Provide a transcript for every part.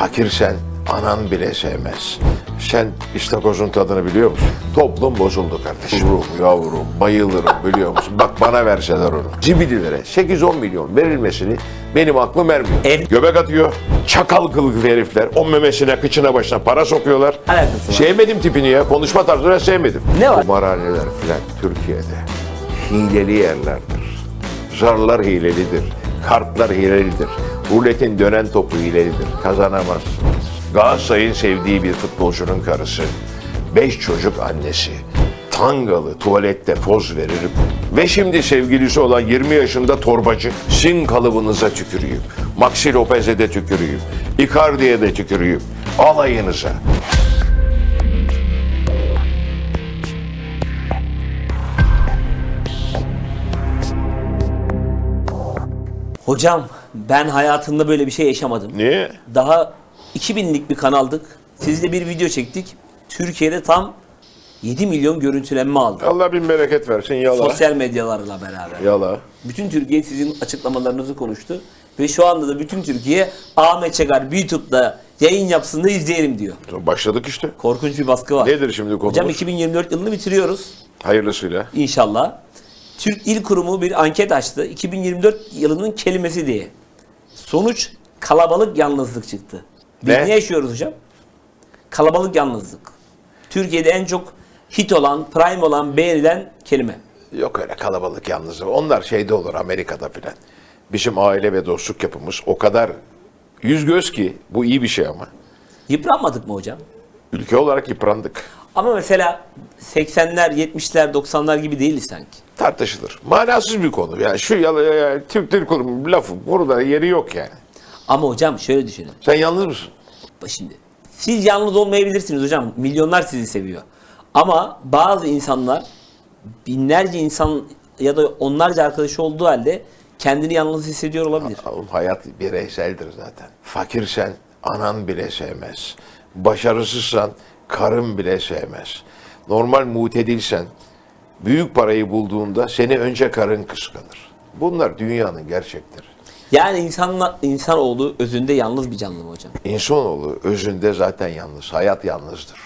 Fakirsen anan bile sevmez. Sen istakozun tadını biliyor musun? Toplum bozuldu kardeşim. Yavrum, yavrum, bayılırım biliyor musun? Bak bana verseler onu. Zibililere 8-10 milyon verilmesini benim aklım ermiyor. Ev- Göbek atıyor. Çakal kılıklı herifler. O memesine, kıçına, başına para sokuyorlar. Alakası var. Sevmedim tipini ya. Konuşma tarzını sevmedim. Ne var? Kumarhaneler filan Türkiye'de hileli yerlerdir. Zarlar hilelidir. Kartlar hilelidir. Ruletin dönen topu hilelidir. Kazanamazsınız. Galatasaray'ın sevdiği bir futbolcunun karısı. Beş çocuk annesi. Tangalı tuvalette poz veririm. Ve şimdi sevgilisi olan 20 yaşında torbacı. Sin kalıbınıza tükürüyüm. Maxi Lopez'e de tükürüyüm. Icardi'ye de tükürüyüm. Alayınıza. Hocam ben hayatımda böyle bir şey yaşamadım. Niye? Daha 2000'lik bir kanaldık. Sizle bir video çektik. Türkiye'de tam 7 milyon görüntülenme aldı. Allah bin bereket versin yala. Sosyal medyalarla beraber. Yala. Bütün Türkiye sizin açıklamalarınızı konuştu. Ve şu anda da bütün Türkiye Ahmet Çakar YouTube'da yayın yapsın da izleyelim diyor. Başladık işte. Korkunç bir baskı var. Nedir şimdi konumuz? Hocam 2024 yılını bitiriyoruz Hayırlısıyla. inşallah. Türk İl Kurumu bir anket açtı. 2024 yılının kelimesi diye. Sonuç kalabalık yalnızlık çıktı. Biz Ne? ne yaşıyoruz hocam? Kalabalık yalnızlık. Türkiye'de en çok hit olan, prime olan, beğenilen kelime. Yok öyle kalabalık yalnız. Onlar şeyde olur Amerika'da filan. Bizim aile ve dostluk yapımız o kadar yüz göz ki bu iyi bir şey ama. Yıpranmadık mı hocam? Ülke olarak yıprandık. Ama mesela 80'ler, 70'ler, 90'lar gibi değiliz sanki. Tartışılır. Manasız bir konu. Yani şu yalı, ya, Türk Dil Kurumu lafı burada yeri yok yani. Ama hocam şöyle düşünün. Sen yalnız mısın? Şimdi siz yalnız olmayabilirsiniz hocam. Milyonlar sizi seviyor. Ama bazı insanlar binlerce insan ya da onlarca arkadaşı olduğu halde kendini yalnız hissediyor olabilir. Hayat bireyseldir zaten. Fakirsen anan bile sevmez. Başarısızsan karın bile sevmez. Normal mutedilsen büyük parayı bulduğunda seni önce karın kıskanır. Bunlar dünyanın gerçekleri. Yani insanla, insanoğlu özünde yalnız bir canlı mı hocam? İnsanoğlu özünde zaten yalnız. Hayat yalnızdır.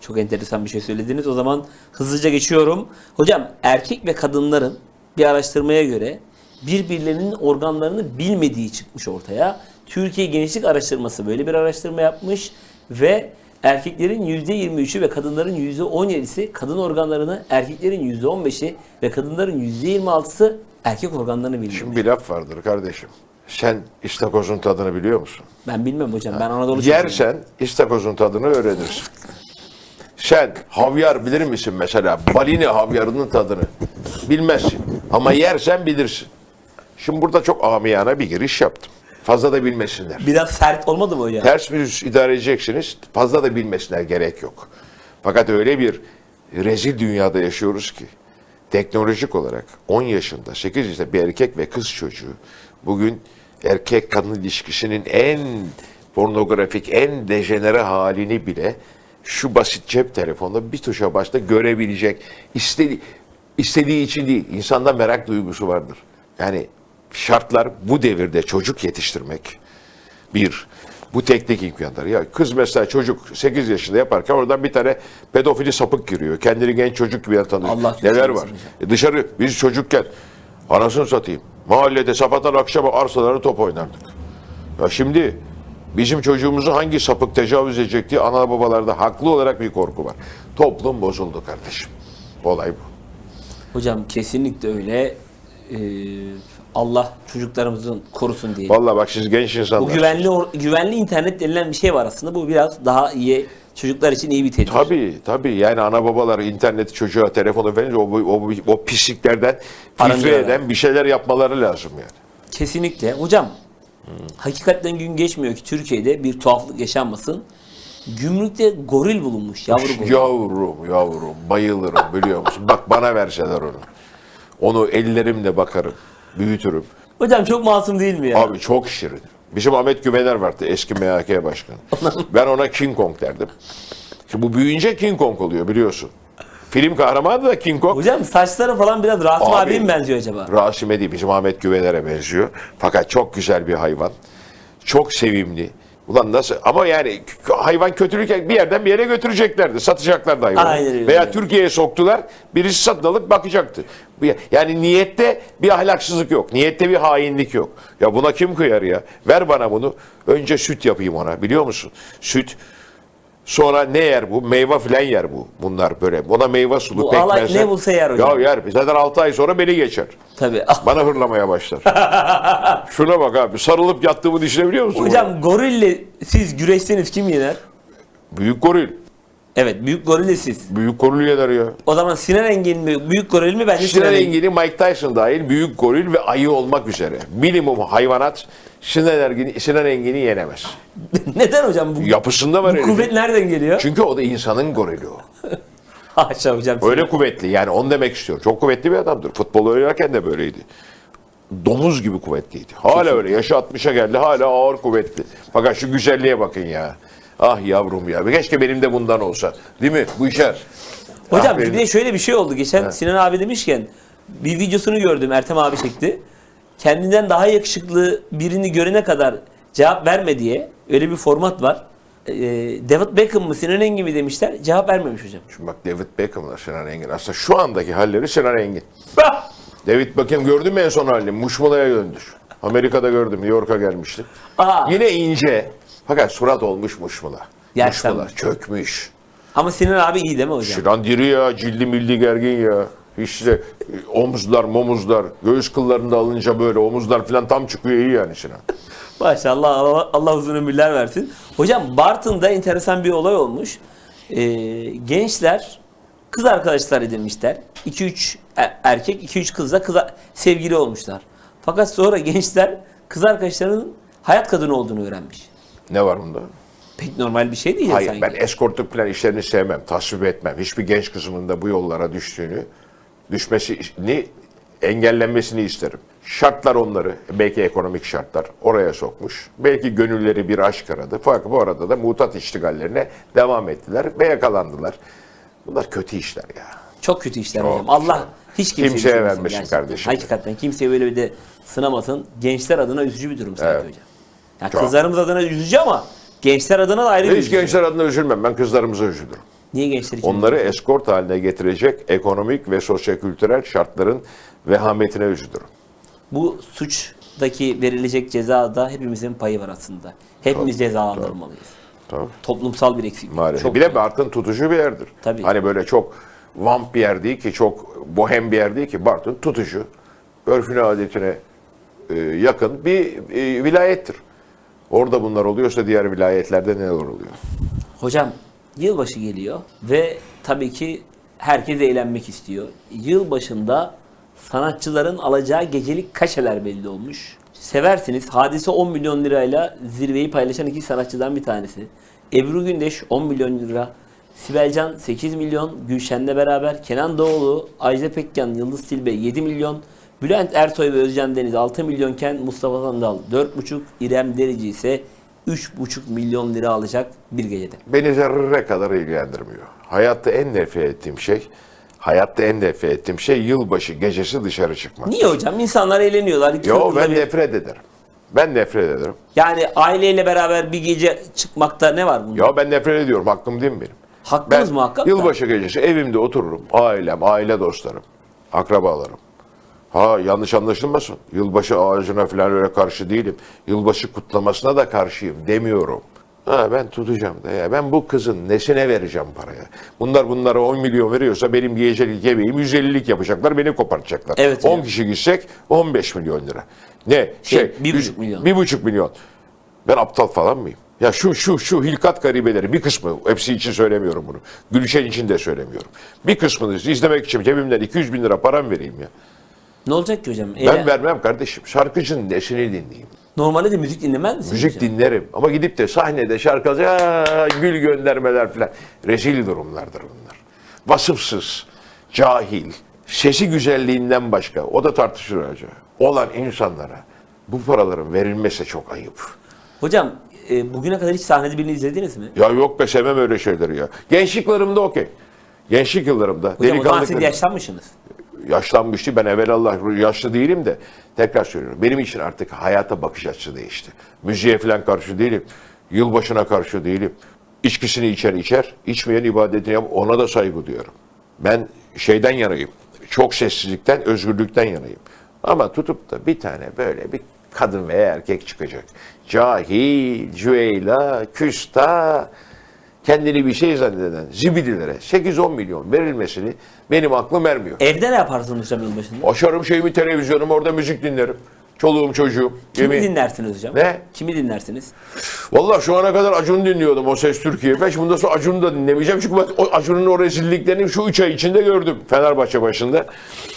Çok enteresan bir şey söylediniz. O zaman hızlıca geçiyorum. Hocam erkek ve kadınların bir araştırmaya göre birbirlerinin organlarını bilmediği çıkmış ortaya. Türkiye Gençlik Araştırması böyle bir araştırma yapmış ve erkeklerin %23'ü ve kadınların %17'si kadın organlarını, erkeklerin %15'i ve kadınların %26'sı erkek organlarını bilmiyor. Şimdi bir laf vardır kardeşim. Sen istakozun tadını biliyor musun? Ben bilmem hocam. Ben Anadolu. Yersen istakozun tadını öğrenirsin. Sen havyar bilir misin mesela? Balini havyarının tadını bilmezsin. Ama yersen bilirsin. Şimdi burada çok amiyana bir giriş yaptım. Fazla da bilmesinler. Biraz sert olmadı mı hocam? Ters bir yüz idare edeceksiniz. Fazla da bilmesinler gerek yok. Fakat öyle bir rezil dünyada yaşıyoruz ki teknolojik olarak 10 yaşında 8 yaşında bir erkek ve kız çocuğu bugün erkek kadın ilişkisinin en pornografik en dejenere halini bile şu basit cep telefonunda bir tuşa başta görebilecek. İstediği, istediği için değil. insanda merak duygusu vardır. Yani şartlar bu devirde çocuk yetiştirmek bir, bu teknik imkanlar. Ya kız mesela çocuk 8 yaşında yaparken oradan bir tane pedofili sapık giriyor. Kendini genç çocuk gibi tanıyor. Allah Neler var? E dışarı biz çocukken anasını satayım. Mahallede sabahtan akşama arsaları top oynardık. Ya şimdi bizim çocuğumuzu hangi sapık tecavüz edecek diye ana babalarda haklı olarak bir korku var. Toplum bozuldu kardeşim. Olay bu. Hocam kesinlikle öyle. Ee, Allah çocuklarımızın korusun diye. Vallahi bak siz genç Bu insanlar. güvenli or- güvenli internet denilen bir şey var aslında. Bu biraz daha iyi çocuklar için iyi bir tedbir. Tabii tabii yani ana babalar interneti çocuğa telefonu verince o, o, o pisliklerden filtre eden bir şeyler yapmaları lazım yani. Kesinlikle. Hocam hakikaten gün geçmiyor ki Türkiye'de bir tuhaflık yaşanmasın. Gümrükte goril bulunmuş. Yavru goril. Yavrum yavrum bayılırım biliyor musun? Bak bana verseler onu. Onu ellerimle bakarım, büyütürüm. Hocam çok masum değil mi ya? Abi çok şirin. Bizim Ahmet Güvener vardı eski MHK başkanı. ben ona King Kong derdim. Şimdi bu büyüyünce King Kong oluyor biliyorsun. Film kahramanı da King Kong. Hocam saçları falan biraz Rasim Abi- abiye mi benziyor acaba? Rasim'e değil bizim Ahmet Güvener'e benziyor. Fakat çok güzel bir hayvan. Çok sevimli. Ulan nasıl? Ama yani hayvan kötülük bir yerden bir yere götüreceklerdi. Satacaklardı hayvanı. Aynen. Veya Türkiye'ye soktular. Birisi satın alıp bakacaktı. Yani niyette bir ahlaksızlık yok. Niyette bir hainlik yok. Ya buna kim kıyar ya? Ver bana bunu. Önce süt yapayım ona. Biliyor musun? Süt. Sonra ne yer bu? Meyve filan yer bu. Bunlar böyle. Ona meyve sulu Bu pekmezler. ne bulsa yer hocam. Ya yer. Zaten 6 ay sonra beni geçer. Tabii. Bana hırlamaya başlar. Şuna bak abi. Sarılıp yattığımı düşünebiliyor musun? Hocam gorille siz güreşseniz kim yener? Büyük goril. Evet büyük gorille siz. Büyük goril yener ya. O zaman Sinan Engin mi büyük goril mi bence Sinan Sinan Engin. Engin'i Mike Tyson dahil büyük goril ve ayı olmak üzere. Minimum hayvanat Sinan Engin'i, Sinan Engin'i yenemez. Neden hocam bu, Yapısında var bu herifin. kuvvet nereden geliyor? Çünkü o da insanın gorili o. Haşa hocam. Öyle kuvvetli yani onu demek istiyorum. Çok kuvvetli bir adamdır. Futbol oynarken de böyleydi. Domuz gibi kuvvetliydi. Hala öyle. Yaşı 60'a geldi. Hala ağır kuvvetli. Fakat şu güzelliğe bakın ya. Ah yavrum ya. Keşke benim de bundan olsa. Değil mi? Bu işler. Hocam Ah, bir de şöyle bir şey oldu. Geçen Sinan abi demişken bir videosunu gördüm Ertem abi çekti. Kendinden daha yakışıklı birini görene kadar cevap verme diye öyle bir format var. Ee, David Beckham mı Sinan Engin mi demişler. Cevap vermemiş hocam. Şimdi bak David Beckham'la Sinan Engin. Aslında şu andaki halleri Sinan Engin. David Beckham gördün mü en son halini? Muşmula'ya döndü. Amerika'da gördüm. New York'a gelmişti. Aa. Yine ince. Fakat surat olmuş Muşmula. Yaşlanmış. Muşmula çökmüş. Ama Sinan abi iyi değil mi hocam? Sinan diri ya. Cildi milli gergin ya. İşte e, omuzlar momuzlar. Göğüs kıllarını da alınca böyle omuzlar falan tam çıkıyor iyi yani Sinan. Maşallah Allah, Allah uzun ömürler versin. Hocam Bartın'da enteresan bir olay olmuş. Ee, gençler kız arkadaşlar edinmişler. 2-3 er- erkek 2-3 kızla kıza sevgili olmuşlar. Fakat sonra gençler kız arkadaşlarının hayat kadını olduğunu öğrenmiş. Ne var bunda? Pek normal bir şey değil ya Hayır sanki. ben eskortluk falan işlerini sevmem, tasvip etmem. Hiçbir genç kızımın da bu yollara düştüğünü, düşmesini engellenmesini isterim. Şartlar onları, belki ekonomik şartlar oraya sokmuş. Belki gönülleri bir aşk aradı. Fakat bu arada da mutat iştigallerine devam ettiler ve yakalandılar. Bunlar kötü işler ya. Çok kötü işler Çok, hocam. Allah hiç kimseye, Kimseye vermesin gerçekten. kardeşim. Hakikaten kimseye böyle bir de sınamasın. Gençler adına üzücü bir durum Sait Evet. hocam. Ya Çok. kızlarımız adına üzücü ama gençler adına da ayrı bir Hiç üzücü. gençler adına üzülmem. Ben kızlarımıza üzülürüm. Niye gençler için? Onları eskort haline getirecek ekonomik ve sosyokültürel şartların vehametine üzülürüm. Bu suçtaki verilecek cezada hepimizin payı var aslında. Hepimiz cezalandırılmalıyız. Tamam. Toplumsal bir eksiklik. Maalesef. Çok bir de Bartın tutucu bir yerdir. Tabii. Hani böyle çok vamp bir yer değil ki, çok bohem bir yer değil ki. Bartın tutucu, örfüne adetine e, yakın bir e, vilayettir. Orada bunlar oluyorsa diğer vilayetlerde neler oluyor? Hocam yılbaşı geliyor ve tabii ki herkes eğlenmek istiyor. Yılbaşında sanatçıların alacağı gecelik kaşeler belli olmuş. Seversiniz. Hadise 10 milyon lirayla zirveyi paylaşan iki sanatçıdan bir tanesi. Ebru Gündeş 10 milyon lira. Sibelcan 8 milyon. Gülşen'le beraber Kenan Doğulu, Ajda Pekkan, Yıldız Tilbe 7 milyon. Bülent Ersoy ve Özcan Deniz 6 milyonken Mustafa Sandal 4,5, İrem Derici ise 3,5 milyon lira alacak bir gecede. Beni zerre kadar ilgilendirmiyor. Hayatta en nefret ettiğim şey, hayatta en nefret ettiğim şey yılbaşı gecesi dışarı çıkmak. Niye hocam? İnsanlar eğleniyorlar. Yo ben bir- nefret ederim. Ben nefret ederim. Yani aileyle beraber bir gece çıkmakta ne var bunda? Ya ben nefret ediyorum. Hakkım değil mi benim? Hakkınız Ben muhakkak da. yılbaşı gecesi evimde otururum. Ailem, aile dostlarım, akrabalarım. Ha yanlış anlaşılmasın. Yılbaşı ağacına falan öyle karşı değilim. Yılbaşı kutlamasına da karşıyım demiyorum. Ha ben tutacağım da ya. Ben bu kızın nesine vereceğim paraya? Bunlar bunlara 10 milyon veriyorsa benim gecelik yemeğim 150'lik yapacaklar. Beni kopartacaklar. Evet 10 hocam. kişi gitsek 15 milyon lira. Ne? Şey, bir yüz- buçuk milyon. Bir buçuk milyon. Ben aptal falan mıyım? Ya şu şu şu hilkat garibeleri bir kısmı, hepsi için söylemiyorum bunu. Gülşen için de söylemiyorum. Bir kısmını izlemek için cebimden 200 bin lira param vereyim ya. Ne olacak ki hocam? Ben Eğlen- vermem kardeşim. Şarkıcının nesini dinleyeyim. Normalde de müzik dinlemez misiniz Müzik hocam? dinlerim. Ama gidip de sahnede şarkıcı "Aa, gül göndermeler falan. Rezil durumlardır bunlar. Vasıfsız, cahil, sesi güzelliğinden başka. O da tartışılır acaba. Olan insanlara bu paraların verilmesi çok ayıp. Hocam e, bugüne kadar hiç sahnede birini izlediniz mi? Ya yok be sevmem öyle şeyleri ya. Gençlik yıllarımda okey. Gençlik yıllarımda. Hocam o zaman siz yaşlanmışsınız. Yaşlanmıştı. Ben evvelallah yaşlı değilim de tekrar söylüyorum. Benim için artık hayata bakış açısı değişti. Müziğe falan karşı değilim. Yılbaşına karşı değilim. İçkisini içer içer, içmeyen ibadetini yap. Ona da saygı duyuyorum. Ben şeyden yanayım. Çok sessizlikten, özgürlükten yanayım. Ama tutup da bir tane böyle bir kadın veya erkek çıkacak. Cahil, cüeyla, küsta, kendini bir şey zanneden zibidilere 8-10 milyon verilmesini benim aklım ermiyor. Evde ne yaparsınız hocam yılbaşında? Açarım şeyimi televizyonumu orada müzik dinlerim. Çoluğum çocuğum. Kimi yemin- dinlersiniz hocam? Ne? Kimi dinlersiniz? Vallahi şu ana kadar Acun'u dinliyordum o Ses Türkiye. Ben şimdi bundan sonra Acun'u da dinlemeyeceğim. Çünkü ben Acun'un o rezilliklerini şu üç ay içinde gördüm. Fenerbahçe başında.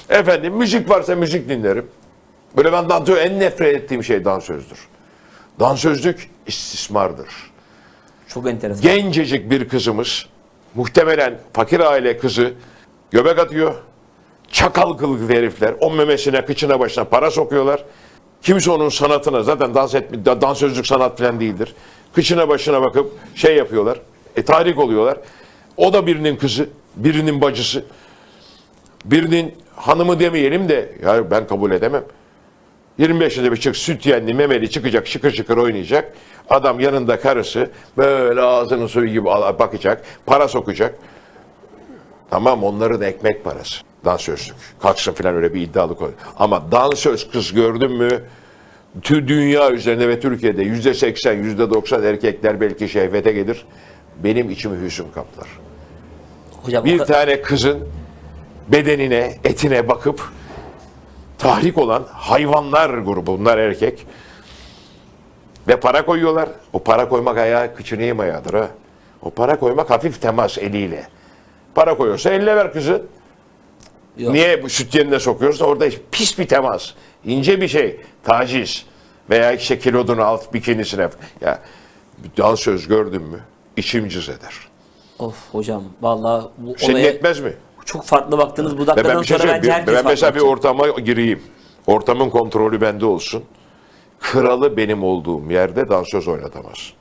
Efendim müzik varsa müzik dinlerim. Böyle ben dansöz, en nefret ettiğim şey dansözdür. Dansözlük istismardır. Çok enteresan. Gencecik bir kızımız, muhtemelen fakir aile kızı göbek atıyor. Çakal kılıklı herifler o memesine, kıçına, başına para sokuyorlar. Kimse onun sanatına zaten dans etmi, da- dansözlük sanat falan değildir. Kıçına başına bakıp şey yapıyorlar. E, tahrik oluyorlar. O da birinin kızı, birinin bacısı, birinin hanımı demeyelim de ya ben kabul edemem. 25 yaşında bir çık sütyenli memeli çıkacak şıkır şıkır oynayacak. Adam yanında karısı böyle ağzının suyu gibi bakacak. Para sokacak. Tamam onların ekmek parası. Dansözlük. Kalksın falan öyle bir iddialı koy. Ama dansöz kız gördün mü tüm dünya üzerinde ve Türkiye'de yüzde seksen, yüzde doksan erkekler belki şehvete gelir. Benim içimi hüzün kaplar. Hocam Bir tane kızın bedenine, etine bakıp tahrik olan hayvanlar grubu, bunlar erkek. Ve para koyuyorlar. O para koymak ayağı kıçını yem ayağıdır ha. O para koymak hafif temas eliyle. Para koyuyorsa eline ver kızı. Yok. Niye bu süt yerine sokuyorsa orada pis bir temas. ince bir şey. Taciz. Veya işte kilodunu alt bikinisine. Ya dansöz gördün mü? İçim cız eder. Of hocam vallahi bu Senin olaya yetmez mi? Çok farklı baktınız bu dakikadan ben bir şey sonra bence Bir- herkes Ben mesela bir ortama gireyim. Ortamın kontrolü bende olsun. Kralı benim olduğum yerde dansöz oynatamaz.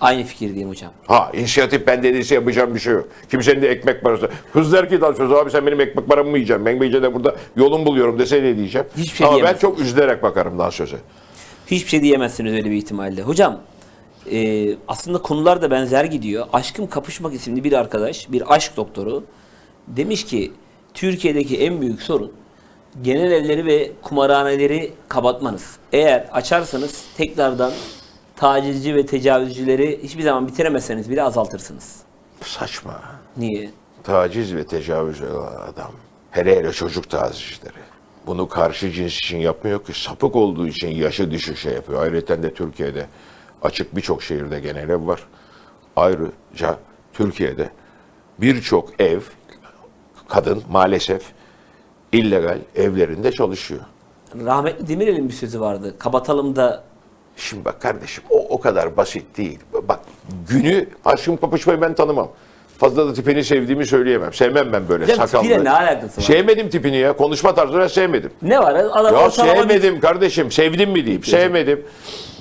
Aynı fikirdeyim hocam. Ha inisiyatif ben dediyse yapacağım bir şey yok. Kimsenin de ekmek parası. Kız der ki dansöz abi sen benim ekmek paramı mı yiyeceksin? Ben iyice de burada yolum buluyorum dese ne diyeceğim? Hiçbir şey Ama ben çok üzülerek bakarım dansöze. Hiçbir şey diyemezsiniz öyle bir ihtimalle. Hocam e, aslında konular da benzer gidiyor. Aşkım Kapışmak isimli bir arkadaş, bir aşk doktoru demiş ki Türkiye'deki en büyük sorun genel evleri ve kumarhaneleri kapatmanız. Eğer açarsanız tekrardan tacizci ve tecavüzcüleri hiçbir zaman bitiremezseniz bile azaltırsınız. Saçma. Niye? Taciz ve tecavüz olan adam. Hele hele çocuk tacizcileri. Bunu karşı cins için yapmıyor ki sapık olduğu için yaşı dışı şey yapıyor. Ayrıca de Türkiye'de açık birçok şehirde genel ev var. Ayrıca Türkiye'de birçok ev kadın maalesef illegal evlerinde çalışıyor. Rahmetli Demirel'in bir sözü vardı. Kapatalım da Şimdi bak kardeşim o o kadar basit değil. Bak günü aşkım kapışmayı ben tanımam. Fazla da tipini sevdiğimi söyleyemem. Sevmem ben böyle Hocam sakallı. tipiyle ne alakası var? Sevmedim tipini ya. Konuşma tarzını sevmedim. ne var? Adam Ya ortalama bir- sevmedim kardeşim. Sevdim mi diyeyim. Sevmedim.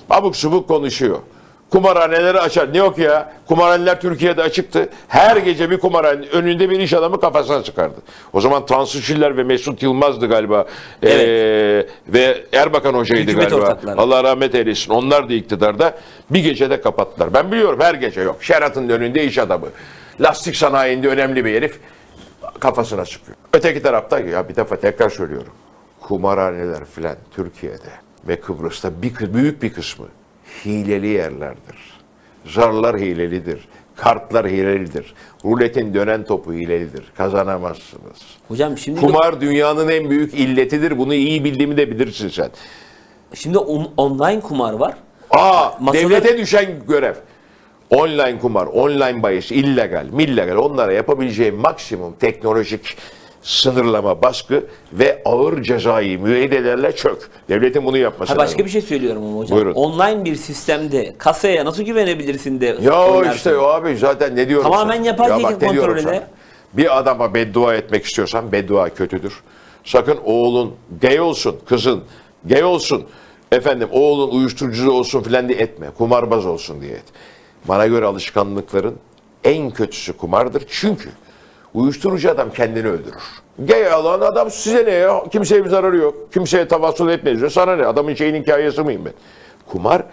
Abuk subuk konuşuyor. Kumarhaneleri açar. Ne yok ya? Kumarhaneler Türkiye'de açıktı. Her gece bir kumarhane önünde bir iş adamı kafasına çıkardı. O zaman Tansu Çiller ve Mesut Yılmaz'dı galiba. Evet. Ee, ve Erbakan Hoca'ydı Hükümet galiba. ortakları. Allah rahmet eylesin. Onlar da iktidarda. Bir gecede kapattılar. Ben biliyorum her gece yok. Sheraton'un önünde iş adamı. Lastik sanayinde önemli bir herif kafasına çıkıyor. Öteki tarafta ya bir defa tekrar söylüyorum. Kumarhaneler filan Türkiye'de ve Kıbrıs'ta bir, büyük bir kısmı hileli yerlerdir. Zarlar hilelidir. Kartlar hilelidir. Ruletin dönen topu hilelidir. Kazanamazsınız. Hocam şimdi Kumar dünyanın en büyük illetidir. Bunu iyi bildiğimi de bilirsin sen. şimdi on- online kumar var. Aa, Masalar- devlete düşen görev. Online kumar, online bahis, illegal, millegal onlara yapabileceği maksimum teknolojik sınırlama, baskı ve ağır cezai müeyyidelerle çök. Devletin bunu yapması Ha başka lazım. bir şey söylüyorum ama hocam. Buyurun. Online bir sistemde kasaya nasıl güvenebilirsin de Ya oynarsın? işte o abi zaten ne diyorum Tamamen sana? yapay Ya bak ne diyorum kontrolüyle. sana? Bir adama beddua etmek istiyorsan beddua kötüdür. Sakın oğlun gay olsun, kızın gay olsun, efendim oğlun uyuşturucu olsun filan diye etme. Kumarbaz olsun diye et. Bana göre alışkanlıkların en kötüsü kumardır. Çünkü uyuşturucu adam kendini öldürür. Gay alan adam size ne ya? Kimseye bir zararı yok. Kimseye tavassul etmeyiz. Sana ne? Adamın şeyin hikayesi miyim ben? Kumar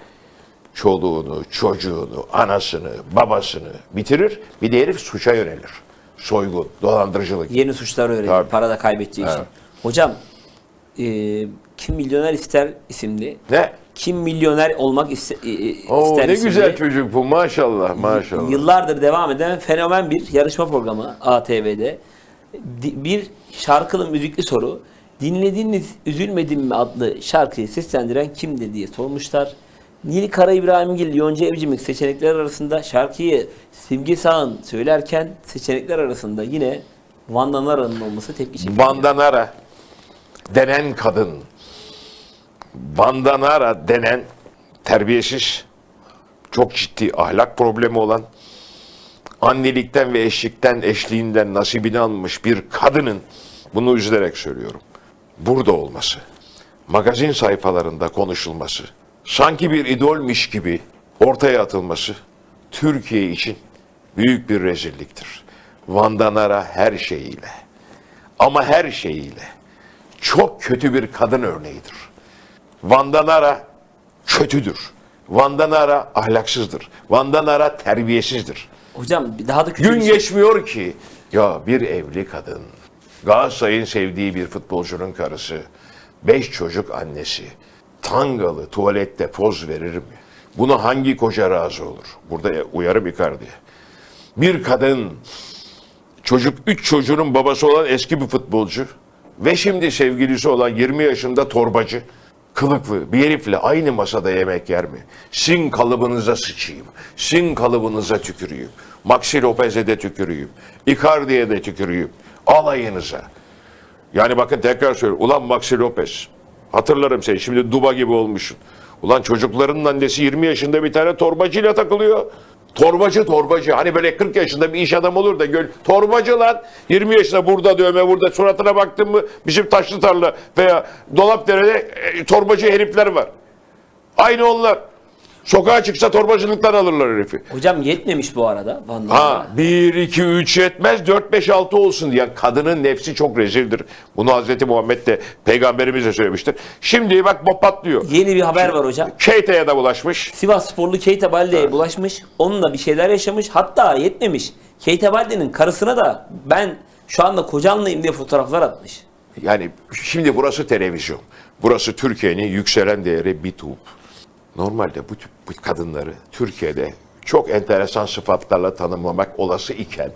çoluğunu, çocuğunu, anasını, babasını bitirir. Bir de herif suça yönelir. Soygun, dolandırıcılık. Yeni suçlar öğreniyor. Tabii. Para da kaybedeceği için. Evet. Hocam e, Kim Milyoner İster isimli Ne? Kim Milyoner Olmak iste, Oo, ister ne isimli, güzel çocuk bu maşallah maşallah. Yıllardır devam eden fenomen bir yarışma programı ATV'de. Bir şarkılı müzikli soru. Dinlediğiniz Üzülmedim mi adlı şarkıyı seslendiren kimdir diye sormuşlar. Nil Kara İbrahimgil, Yonca Evcimik seçenekler arasında şarkıyı Simge Sağ'ın söylerken seçenekler arasında yine Vandan Ara'nın olması tepki çekiyor. Vandanara denen kadın, Vandanara denen terbiyesiz, çok ciddi ahlak problemi olan, annelikten ve eşlikten, eşliğinden nasibini almış bir kadının, bunu üzülerek söylüyorum, burada olması, magazin sayfalarında konuşulması, sanki bir idolmiş gibi ortaya atılması, Türkiye için büyük bir rezilliktir. Vandanara her şeyiyle, ama her şeyiyle çok kötü bir kadın örneğidir. Vandanara kötüdür. Vandanara ahlaksızdır. Vandanara terbiyesizdir. Hocam daha da kötü Gün şey. geçmiyor ki ya bir evli kadın, Galatasaray'ın sevdiği bir futbolcunun karısı, beş çocuk annesi, tangalı tuvalette poz verir mi? Buna hangi koca razı olur? Burada uyarı bir diye. Bir kadın, çocuk, üç çocuğunun babası olan eski bir futbolcu ve şimdi sevgilisi olan 20 yaşında torbacı, kılıklı bir herifle aynı masada yemek yer mi? Sin kalıbınıza sıçayım, sin kalıbınıza tüküreyim, Maxi Lopez'e de tüküreyim, Icardi'ye de tüküreyim, alayınıza. Yani bakın tekrar söylüyorum. Ulan Maxi Lopez. Hatırlarım seni. Şimdi Duba gibi olmuşsun. Ulan çocuklarının annesi 20 yaşında bir tane torbacıyla takılıyor. Torbacı torbacı. Hani böyle 40 yaşında bir iş adamı olur da göl. Torbacı lan. 20 yaşında burada dövme burada suratına baktın mı bizim taşlı tarla veya Dolapdere'de e, torbacı herifler var. Aynı onlar. Sokağa çıksa torbacılıktan alırlar herifi. Hocam yetmemiş bu arada Vandan Ha Ara. 1 2 3 yetmez 4 5 6 olsun diye kadının nefsi çok rezildir. Bunu Hazreti Muhammed de peygamberimiz de söylemiştir. Şimdi bak bu patlıyor. Yeni bir haber var hocam. Keita'ya da bulaşmış. Sivas sporlu Keita Balde'ye bulaşmış. Onunla bir şeyler yaşamış. Hatta yetmemiş. Keita Balde'nin karısına da ben şu anda kocanlayım diye fotoğraflar atmış. Yani şimdi burası televizyon. Burası Türkiye'nin yükselen değeri bir tuğ. Normalde bu tip bu kadınları Türkiye'de çok enteresan sıfatlarla tanımlamak olası iken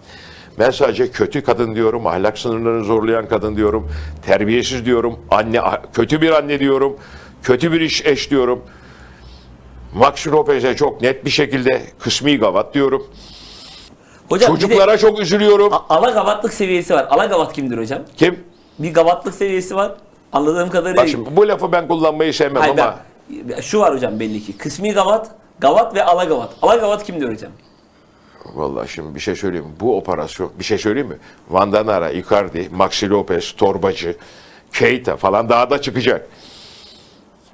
ben sadece kötü kadın diyorum, ahlak sınırlarını zorlayan kadın diyorum, terbiyesiz diyorum, anne kötü bir anne diyorum, kötü bir iş eş diyorum. Max Lopez'e çok net bir şekilde kısmi gavat diyorum. Hocam bir de Çocuklara çok üzülüyorum. Alagavatlık seviyesi var. Alagavat kimdir hocam? Kim? Bir gavatlık seviyesi var. Anladığım kadarıyla. Bak şimdi bu lafı ben kullanmayı sevmem Hayır, ama şu var hocam belli ki. Kısmi gavat, gavat ve alagavat. Alagavat kimdir hocam? Vallahi şimdi bir şey söyleyeyim? Bu operasyon, bir şey söyleyeyim mi? Vandanara, Icardi, Maxi Lopez, Torbacı, Keita falan daha da çıkacak.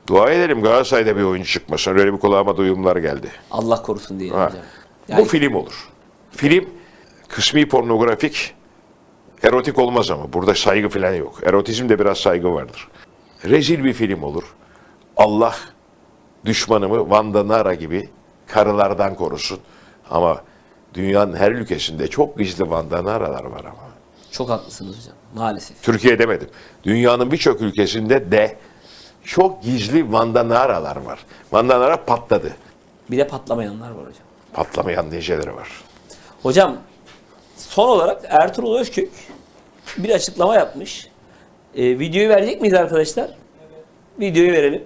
Dua edelim Galatasaray'da bir oyuncu çıkmasın. Öyle bir kulağıma duyumlar geldi. Allah korusun Ha. hocam. Bu Yani film olur. Film kısmi pornografik, erotik olmaz ama burada saygı falan yok. Erotizmde biraz saygı vardır. Rezil bir film olur. Allah düşmanımı Vanda Nara gibi karılardan korusun. Ama dünyanın her ülkesinde çok gizli Vanda Nara'lar var ama. çok haklısınız hocam. Maalesef. Türkiye demedim. Dünyanın birçok ülkesinde de çok gizli Vanda Nara'lar var. Vanda Nara patladı. Bir de patlamayanlar var hocam. Patlamayan niceleri var. Hocam son olarak Ertuğrul Özkök bir açıklama yapmış. Ee, videoyu verecek miyiz arkadaşlar? Videoyu verelim.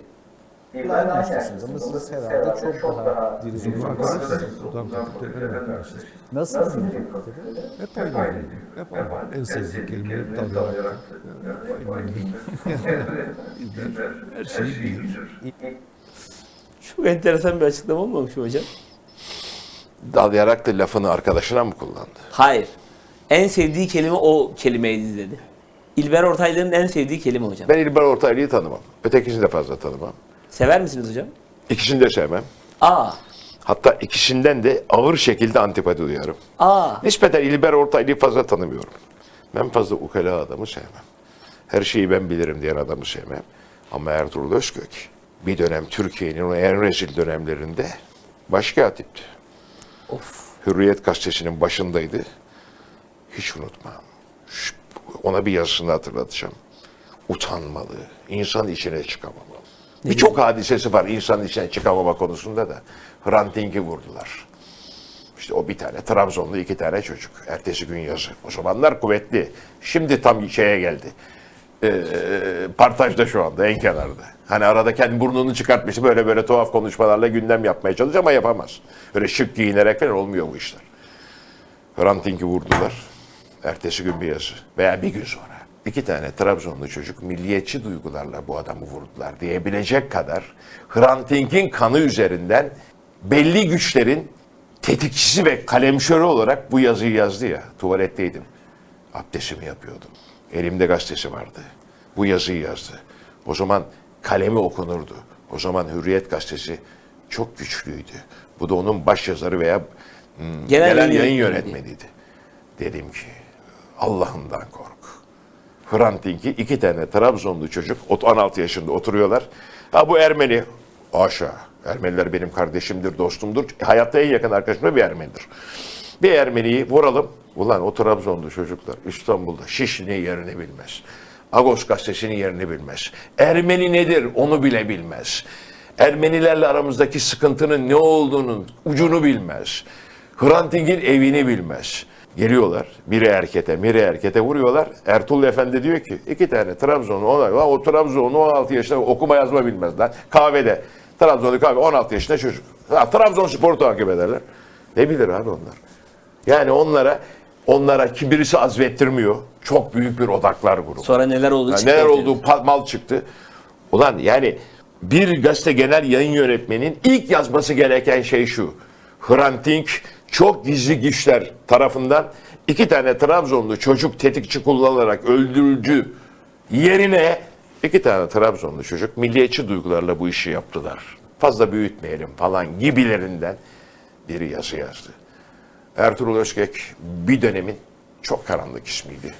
İstiyorsunuz ama siz herhalde çok daha diri yapmışsınız. Nasıl film? Hep aynı. Hep aynı. En sevdiğim dalayarak. Hep. Yani her şeyi bilir. Çok enteresan bir açıklama olmamış mı hocam? Dalayarak da lafını arkadaşına mı kullandı? Hayır. En sevdiği kelime o kelimeydi dedi. İlber Ortaylı'nın en sevdiği kelime hocam. Ben İlber Ortaylı'yı tanımam. Ötekisini de fazla tanımam. Sever misiniz hocam? İkisini de sevmem. Aa. Hatta ikisinden de ağır şekilde antipati duyarım. Aa. Nispeten İlber Ortaylı'yı fazla tanımıyorum. Ben fazla ukala adamı sevmem. Her şeyi ben bilirim diyen adamı sevmem. Ama Ertuğrul Özkök Bir dönem Türkiye'nin o en rezil dönemlerinde başkatipti. Of. Hürriyet gazetesinin başındaydı. Hiç unutmam. Ona bir yazısını hatırlatacağım. Utanmalı, insan içine çıkamamalı. Birçok hadisesi var insan içine çıkamama konusunda da. Hrant Dink'i vurdular. İşte o bir tane Trabzonlu iki tane çocuk. Ertesi gün yazı. O zamanlar kuvvetli. Şimdi tam şeye geldi. Ee, partajda şu anda en kenarda. Hani arada kendi burnunu çıkartmış böyle böyle tuhaf konuşmalarla gündem yapmaya çalışıyor ama yapamaz. Öyle şık giyinerek falan olmuyor bu işler. Hrant Dink'i vurdular. Ertesi gün bir yazı veya bir gün sonra. İki tane Trabzonlu çocuk milliyetçi duygularla bu adamı vurdular diyebilecek kadar Hrant Dink'in kanı üzerinden belli güçlerin tetikçisi ve kalemşörü olarak bu yazıyı yazdı ya. Tuvaletteydim. Abdestimi yapıyordum. Elimde gazetesi vardı. Bu yazıyı yazdı. O zaman kalemi okunurdu. O zaman Hürriyet gazetesi çok güçlüydü. Bu da onun baş yazarı veya Genel, genel yayın yönetmeni. yönetmeniydi. Dedim ki Allah'ından kork. Hrant Dink'i iki tane Trabzonlu çocuk ot- 16 yaşında oturuyorlar. Ha bu Ermeni. Haşa. Ermeniler benim kardeşimdir, dostumdur. Hayatta en yakın arkadaşım da bir Ermenidir. Bir Ermeniyi vuralım. Ulan o Trabzonlu çocuklar İstanbul'da Şişli'nin yerini bilmez. Agos gazetesinin yerini bilmez. Ermeni nedir onu bile bilmez. Ermenilerle aramızdaki sıkıntının ne olduğunun ucunu bilmez. Hrant Dink'in evini bilmez. Geliyorlar biri erkete, biri erkete vuruyorlar. Ertuğrul Efendi diyor ki iki tane Trabzonlu, ona, Lan o Trabzonlu 16 yaşında okuma yazma bilmez lan. Kahvede, Trabzonlu kahve 16 yaşında çocuk. Ha, Trabzonspor'u takip ederler. Ne bilir abi onlar? Yani onlara onlara kim birisi azvettirmiyor. Çok büyük bir odaklar grubu. Sonra neler oldu? Yani neler pa- mal çıktı. Ulan yani bir gazete genel yayın yönetmenin ilk yazması gereken şey şu. Hrant Dink çok gizli güçler tarafından iki tane Trabzonlu çocuk tetikçi kullanılarak öldürücü yerine iki tane Trabzonlu çocuk milliyetçi duygularla bu işi yaptılar. Fazla büyütmeyelim falan gibilerinden bir yazı yazdı. Ertuğrul Özkek bir dönemin çok karanlık ismiydi.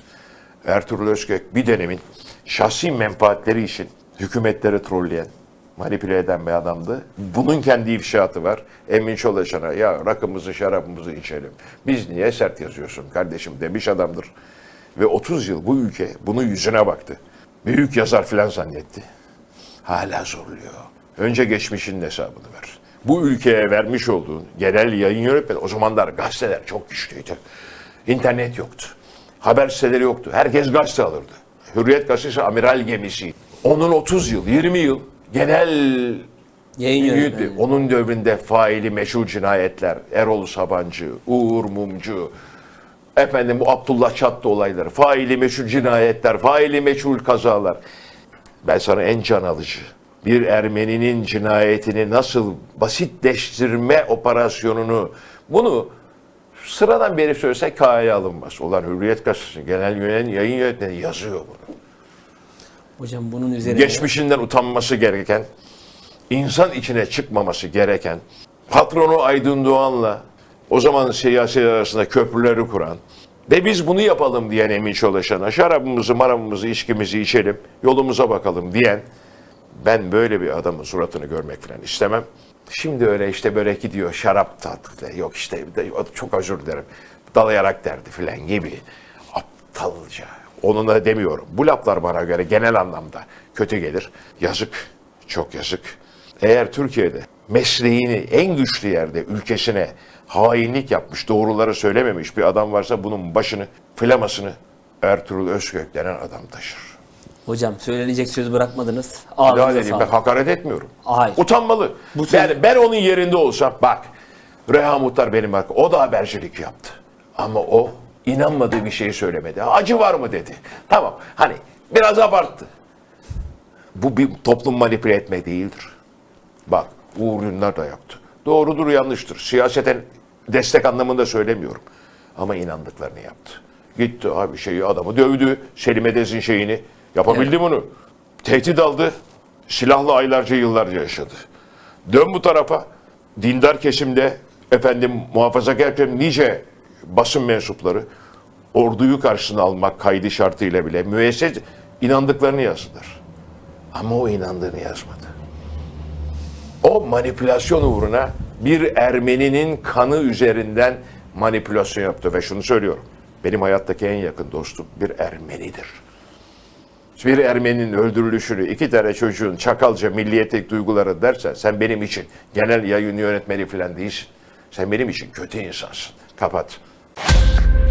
Ertuğrul Özkek bir dönemin şahsi menfaatleri için hükümetleri trolleyen, manipüle eden bir adamdı. Bunun kendi ifşaatı var. Emin Çolaşan'a ya rakımızı şarabımızı içelim. Biz niye sert yazıyorsun kardeşim demiş adamdır. Ve 30 yıl bu ülke bunun yüzüne baktı. Büyük yazar filan zannetti. Hala zorluyor. Önce geçmişin hesabını ver. Bu ülkeye vermiş olduğun genel yayın yönetmeni, o zamanlar gazeteler çok güçlüydü. İnternet yoktu. Haber siteleri yoktu. Herkes gazete alırdı. Hürriyet gazetesi amiral gemisi. Onun 30 yıl, 20 yıl genel Yayın yönetmeni. Onun dövründe faili meşhur cinayetler, Erol Sabancı, Uğur Mumcu, efendim bu Abdullah Çatlı olayları, faili meşhur cinayetler, faili meşhur kazalar. Ben sana en can alıcı, bir Ermeninin cinayetini nasıl basitleştirme operasyonunu, bunu sıradan beri söylese kaya alınmaz. Ulan Hürriyet Gazetesi genel yönetim yayın yönetmeni yazıyor bunu Hocam bunun üzerine geçmişinden utanması gereken, insan içine çıkmaması gereken, patronu Aydın Doğan'la o zaman siyasi arasında köprüleri kuran ve biz bunu yapalım diyen Emin Çolaşan'a şarabımızı, marabımızı, içkimizi içelim, yolumuza bakalım diyen ben böyle bir adamın suratını görmek falan istemem. Şimdi öyle işte böyle gidiyor şarap tatlı yok işte çok özür dilerim dalayarak derdi filan gibi aptalca. Onun da demiyorum. Bu laflar bana göre genel anlamda kötü gelir. Yazık, çok yazık. Eğer Türkiye'de mesleğini en güçlü yerde ülkesine hainlik yapmış, doğruları söylememiş bir adam varsa bunun başını, flamasını Ertuğrul Özkök denen adam taşır. hocam söylenecek söz bırakmadınız. Ağzınıza diyeyim ben hakaret etmiyorum. Hayır. Utanmalı. Bu söz- yani ben onun yerinde olsam bak Reha Muhtar benim bak o da habercilik yaptı. Ama o inanmadığı bir şeyi söylemedi. Acı var mı dedi. Tamam hani biraz abarttı. Bu bir toplum manipüle etme değildir. Bak Uğur Dündar da yaptı. Doğrudur yanlıştır. Siyaseten destek anlamında söylemiyorum. Ama inandıklarını yaptı. Gitti abi şeyi adamı dövdü. Selim Edez'in şeyini. Yapabildi bunu. Tehdit aldı. Silahlı aylarca yıllarca yaşadı. Dön bu tarafa. Dindar kesimde efendim muhafazakar kesim nice basın mensupları orduyu karşısına almak kaydı şartıyla bile müesses inandıklarını yazdılar. Ama o inandığını yazmadı. O manipülasyon uğruna bir Ermeninin kanı üzerinden manipülasyon yaptı ve şunu söylüyorum. Benim hayattaki en yakın dostum bir Ermenidir. Bir Ermeninin öldürülüşünü, iki tane çocuğun çakalca milliyetlik duyguları dersen sen benim için genel yayın yönetmeni falan değilsin. Sen benim için kötü insansın. Kapat. you